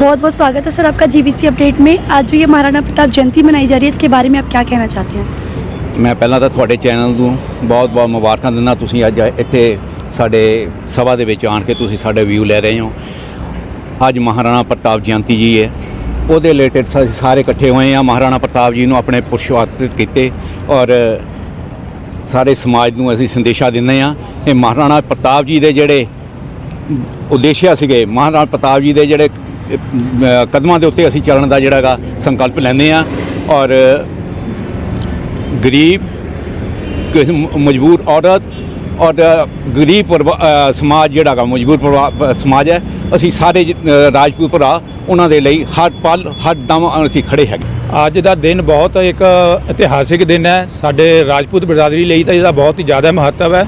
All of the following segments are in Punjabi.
बहुत बहुत स्वागत है सर आपका जीबीसी अपडेट में आज जो ये महाराणा प्रताप जयंती मनाई जा रही है इसके बारे में आप क्या कहना चाहते हैं ਮੈਂ ਪਹਿਲਾਂ ਤਾਂ ਤੁਹਾਡੇ ਚੈਨਲ ਨੂੰ ਬਹੁਤ-ਬਹੁਤ ਮੁਬਾਰਕਾਂ ਦਿੰਦਾ ਤੁਸੀਂ ਅੱਜ ਇੱਥੇ ਸਾਡੇ ਸਭਾ ਦੇ ਵਿੱਚ ਆਣ ਕੇ ਤੁਸੀਂ ਸਾਡੇ ਵਿਊ ਲੈ ਰਹੇ ਹੋ ਅੱਜ ਮਹਾਰਾਣਾ ਪ੍ਰਤਾਪ ਜਯੰਤੀ ਜੀ ਹੈ ਉਹਦੇ ਰਿਲੇਟਡ ਅਸੀਂ ਸਾਰੇ ਇਕੱਠੇ ਹੋਏ ਆ ਮਹਾਰਾਣਾ ਪ੍ਰਤਾਪ ਜੀ ਨੂੰ ਆਪਣੇ ਪੁਰਸ਼ਵਾਤਿਤ ਕੀਤੇ ਔਰ ਸਾਰੇ ਸਮਾਜ ਨੂੰ ਅਸੀਂ ਸੰਦੇਸ਼ਾ ਦਿੰਦੇ ਆ ਇਹ ਮਹਾਰਾਣਾ ਪ੍ਰਤਾਪ ਜੀ ਦੇ ਜਿਹੜੇ ਉਦੇਸ਼ਿਆ ਸੀਗੇ ਮਹਾਰਾਣਾ ਪ੍ਰਤਾਪ ਜੀ ਦੇ ਜਿਹੜੇ ਅਹ, ਕਦਮਾਂ ਦੇ ਉੱਤੇ ਅਸੀਂ ਚੱਲਣ ਦਾ ਜਿਹੜਾਗਾ ਸੰਕਲਪ ਲੈਂਦੇ ਆ ਔਰ ਗਰੀਬ, ਕਿਸੇ ਮਜਬੂਰ ਔਰਤ ਔਰ ਗਰੀਬ ਪਰਿਵਾ- ਸਮਾਜ ਜਿਹੜਾ ਗਾ ਮਜਬੂਰ ਪਰਿਵਾ- ਸਮਾਜ ਹੈ, ਅਸੀਂ ਸਾਰੇ ਜ- ਰਾਜਪੂਤ ਭਰਾ ਉਹਨਾਂ ਦੇ ਲਈ ਹਰ ਪਲ, ਹਰ ਦਮ ਅਸੀਂ ਖੜੇ ਹੈਗੇ। ਅੱਜ ਦਾ ਦਿਨ ਬਹੁਤ ਇੱਕ ਇਤਿਹਾਸਿਕ ਦਿਨ ਹੈ। ਸਾਡੇ ਰਾਜਪੂਤ ਬਰਾਦਰੀ ਲਈ ਤਾਂ ਇਹਦਾ ਬਹੁਤ ਹੀ ਜ਼ਿਆਦਾ ਮਹੱਤਵ ਹੈ।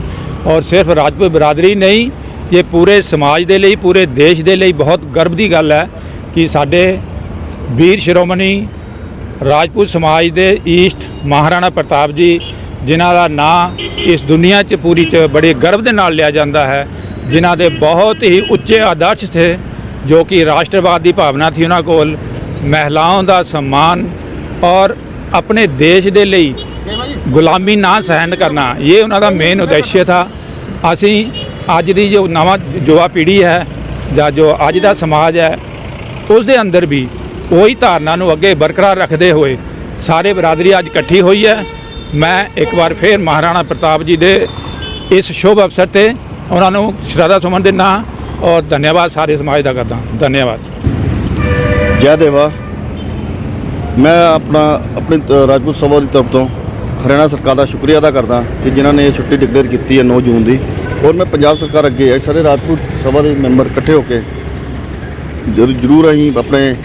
ਔਰ ਸਿਰਫ ਰਾਜਪੂਤ ਬਰਾਦਰੀ ਨਹੀਂ ਇਹ ਪੂਰੇ ਸਮਾਜ ਦੇ ਲਈ, ਪੂਰੇ ਦੇਸ਼ ਦੇ ਲਈ ਬਹੁਤ ਗਰਵ ਦੀ ਗੱਲ ਹੈ ਕਿ ਸਾਡੇ ਵੀਰ ਸ਼੍ਰੋਮਣੀ ਰਾਜਪੂਤ ਸਮਾਜ ਦੇ ਈਸਟ ਮਹਾਰਾਣਾ ਪ੍ਰਤਾਪ ਜੀ, ਜਿਨ੍ਹਾਂ ਦਾ ਨਾਂ ਇਸ ਦੁਨੀਆ 'ਚ ਪੂਰੀ 'ਚ ਬੜੇ ਗਰਵ ਦੇ ਨਾਲ ਲਿਆ ਜਾਂਦਾ ਹੈ, ਜਿਨ੍ਹਾਂ ਦੇ ਬਹੁਤ ਹੀ ਉੱਚੇ ਆਦਰਸ਼ ਥੇ, ਜੋ ਕਿ ਰਾਸ਼ਟਰਵਾਦ ਦੀ ਭਾਵਨਾ ਸੀ ਉਹਨਾਂ ਕੋਲ, ਮਹਿਲਾਵਾਂ ਦਾ ਸਨਮਾਨ ਔਰ ਆਪਣੇ ਦੇਸ਼ ਦੇ ਲਈ ਗੁਲਾਮੀ ਨਾ ਸਹਿਣ ਕਰਨਾ, ਇਹ ਉਹਨਾਂ ਦਾ ਮੇਨ ਉਦੇਸ਼ ਥਾ। ਅਸੀਂ ਅੱਜ ਦੀ ਜੋ ਨਵਾਂ ਯੁਵਾ ਪੀੜ੍ਹੀ ਹੈ ਜਾਂ ਜੋ ਅੱਜ ਦਾ ਸਮਾਜ ਹੈ ਉਸ ਦੇ ਅੰਦਰ ਵੀ ਉਹੀ ਧਾਰਨਾ ਨੂੰ ਅੱਗੇ ਬਰਕਰਾਰ ਰੱਖਦੇ ਹੋਏ ਸਾਰੇ ਬਰਾਦਰੀ ਅੱਜ ਇਕੱਠੀ ਹੋਈ ਹੈ। ਮੈਂ ਇੱਕ ਵਾਰ ਫੇਰ ਮਹਾਰਾਣਾ ਪ੍ਰਤਾਪ ਜੀ ਦੇ ਇਸ ਸ਼ੁਭ ਅਵਸਰ ਤੇ ਉਹਨਾਂ ਨੂੰ ਸ਼ਰਧਾ ਸੁਮਨ ਦਿੰਦਾ ਔਰ ਧੰਨਵਾਦ ਸਾਰੇ ਸਮਾਜ ਦਾ ਕਰਦਾ ਧੰਨਵਾਦ। ਜੈ ਦੇਵਾ। ਮੈਂ ਆਪਣਾ, ਆਪਣੀ ਰਾਜਪੂਤ ਸਭਾ ਦੀ ਤਰਫ ਤੋਂ ਹਰਿਆਣਾ ਸਰਕਾਰ ਦਾ ਸ਼ੁਕਰੀਆ ਅਦਾ ਕਰਦਾ ਕਿ ਜਿਨ੍ਹਾਂ ਨੇ ਇਹ ਛੁੱਟੀ ਡਿਕਲੇਅਰ ਕੀਤੀ ਹੈ 9 ਜੂਨ ਦੀ। ਔਰ ਮੈਂ ਪੰਜਾਬ ਸਰਕਾਰ ਅੱਗੇ ਇਹ ਸਾਰੇ ਰਾਜਪੂਤ ਸਭਾ ਦੇ ਮੈਂਬਰ ਇਕੱਠੇ ਹੋ ਕੇ ਜ਼ਰੂ- ਜ਼ਰੂਰ ਅਸੀਂ ਆਪਣੇ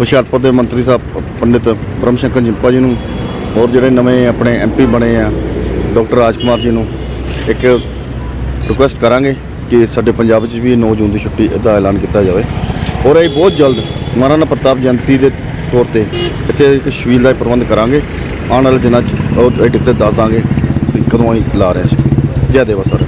ਹੁਸ਼ਿਆਰਪੁਰ ਦੇ ਮੰਤਰੀ ਸਾਹਿਬ, ਪੰਡਿਤ ਬ੍ਰਹਮ ਸ਼ੰਕਰ ਜਿੰਪਾ ਜੀ ਨੂੰ ਔਰ ਜਿਹੜੇ ਨਵੇਂ ਆਪਣੇ ਐਮਪੀ ਬਣੇ ਆ, ਡਾਕਟਰ ਰਾਜਕੁਮਾਰ ਜੀ ਨੂੰ ਇੱਕ ਰਿਕੁਐਸਟ ਕਰਾਂਗੇ ਕਿ ਸਾਡੇ ਪੰਜਾਬ ਵਿੱਚ ਵੀ 9 ਜੂਨ ਦੀ ਛੁੱਟੀ ਦਾ ਐਲਾਨ ਕੀਤਾ ਜਾਵੇ। ਔਰ ਇਹ ਬਹੁਤ ਜਲਦ ਮਹਾਰਾਣਾ ਪ੍ਰਤਾਪ ਜਯੰਤੀ ਦੇ ਤੌਰ ਤੇ ਇੱਥੇ ਇੱਕ ਸ਼ਵੀਲ ਦਾ ਪ੍ਰਬੰਧ ਕਰਾਂਗੇ। ਆਉਣ ਵਾਲੇ ਦਿਨਾਂ 'ਚ ਉਹ ਇਹ ਡਿਕਲੇਅਰ ਦੱਸ ਦਾਂਗੇ ਵੀ ਕਦੋਂ ਅਸੀਂ ਲਾ ਰਹੇ ਸੀ ਜੈ ਦੇਵਾ ਸਰ।